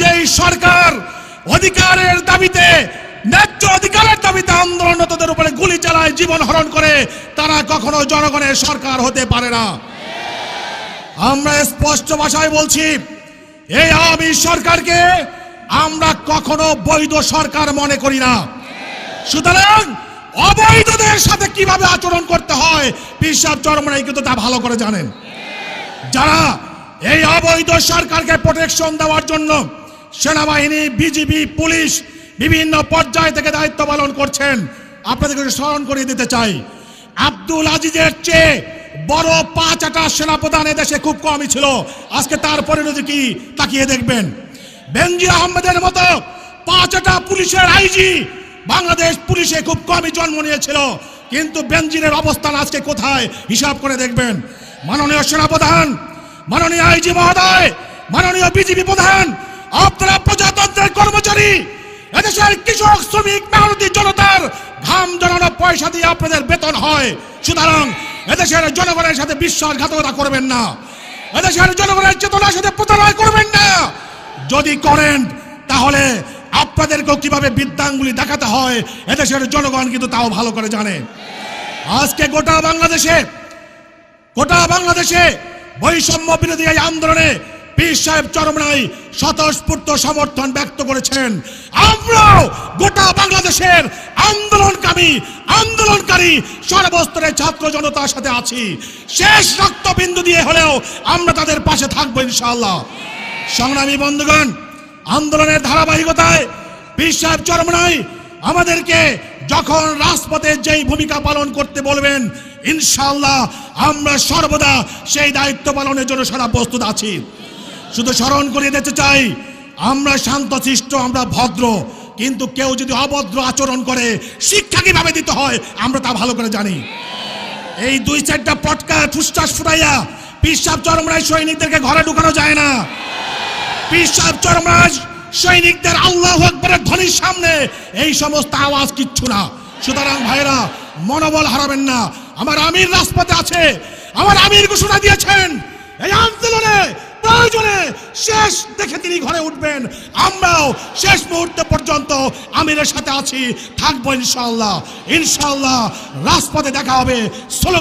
যেই সরকার অধিকারের দাবিতে, ন্যায্য অধিকারের দাবিতে আন্দোলনরতদের উপরে গুলি চালায়, জীবন হরণ করে, তারা কখনো জনগণের সরকার হতে পারে না। আমরা স্পষ্ট ভাষায় বলছি, এই আওয়ামী সরকারকে আমরা কখনো বৈধ সরকার মনে করি না। সুতরাং অবৈধদের সাথে কীভাবে আচরণ করতে হয়, পিসাব চরমনাই কিন্তু তা ভালো করে জানেন। যারা এই অবৈধ সরকারকে প্রোটেকশন দেওয়ার জন্য সেনাবাহিনী, বিজিবি, পুলিশ বিভিন্ন পর্যায় থেকে দায়িত্ব পালন করছেন। আপনাদেরকে স্মরণ করিয়ে দিতে চাই। আব্দুল আজিজের চেয়ে বড় পাঁচ আটা সেনাপ্রধান দেশে খুব কমই ছিল। আজকে তার পরিণতি কি তাকিয়ে দেখবেন। বেনজির আহমেদের মতো পাঁচ আটা পুলিশের আইজি বাংলাদেশ পুলিশে খুব কমই জন্ম নিয়েছিল। কিন্তু বেনজিরের অবস্থান আজকে কোথায়? হিসাব করে দেখবেন। মাননীয় সেনাপ্রধান মাননীয় আইজি মহোদয়, মাননীয় বিজেপি প্রধান, আপনারা প্রজাতন্ত্রের কর্মচারী, এদেশের কৃষক, শ্রমিক, মেহনতি জনতার ঘাম জড়ানো পয়সা দিয়ে আপনাদের বেতন হয়। সুতরাং এদেশের জনগণের সাথে বিশ্বাসঘাতকতা করবেন না। এদেশের জনগণের চেতনার সাথে প্রতারণা করবেন না। যদি করেন, তাহলে আপনাদেরকেও কীভাবে বিদ্যাঙ্গুলি দেখাতে হয়, এদেশের জনগণ কিন্তু তাও ভালো করে জানে। আজকে গোটা বাংলাদেশে গোটা বাংলাদেশে বৈষম্য বিরোধী এই আন্দোলনে পীর সাহেব চরমনাই স্বতঃস্ফূর্ত সমর্থন ব্যক্ত করেছেন। আমরাও গোটা বাংলাদেশের আন্দোলনকামী, আন্দোলনকারী, সর্বস্তরের ছাত্র জনতার সাথে আছি। শেষ রক্তবিন্দু দিয়ে হলেও আমরা তাদের পাশে থাকব ইনশাআল্লাহ। সংগ্রামী বন্ধুগণ, আন্দোলনের ধারাবাহিকতায় পীর সাহেব চরমনাই আমাদেরকে যখন রাজপথে যেই ভূমিকা পালন করতে বলবেন ইনশাআল্লাহ আমরা সর্বদা সেই দায়িত্ব পালনের জন্য সারা প্রস্তুত আছি। শুধু স্মরণ করিয়ে দিতে চাই, আমরা শান্তশিষ্ট আমরা ভদ্র, কিন্তু কেউ যদি অভদ্র আচরণ করে, শিক্ষা কীভাবে দিতে হয়, আমরা তা ভালো করে জানি। এই দুই চারটা পটকা ফুসটাস ফুটাইয়া পিসাব চরমরায় সৈনিকদেরকে ঘরে ঢুকানো যায় না। পিসাব চরমরাজ সৈনিকদের আল্লাহ আকবরের ধ্বনির সামনে এই সমস্ত আওয়াজ কিচ্ছু না। সুতরাং ভাইরা মনোবল হারাবেন না। আমার আমির রাজপথে আছে। আমার আমির ঘোষণা দিয়েছেন। এই আন্দোলনে, প্রয়োজনে শেষ দেখে তিনি ঘরে উঠবেন। আমরাও শেষ মুহূর্তে পর্যন্ত আমিরের সাথে আছি, থাকব ইনশাল্লাহ ইনশাল্লাহ রাজপথে দেখা হবে। স্লোগান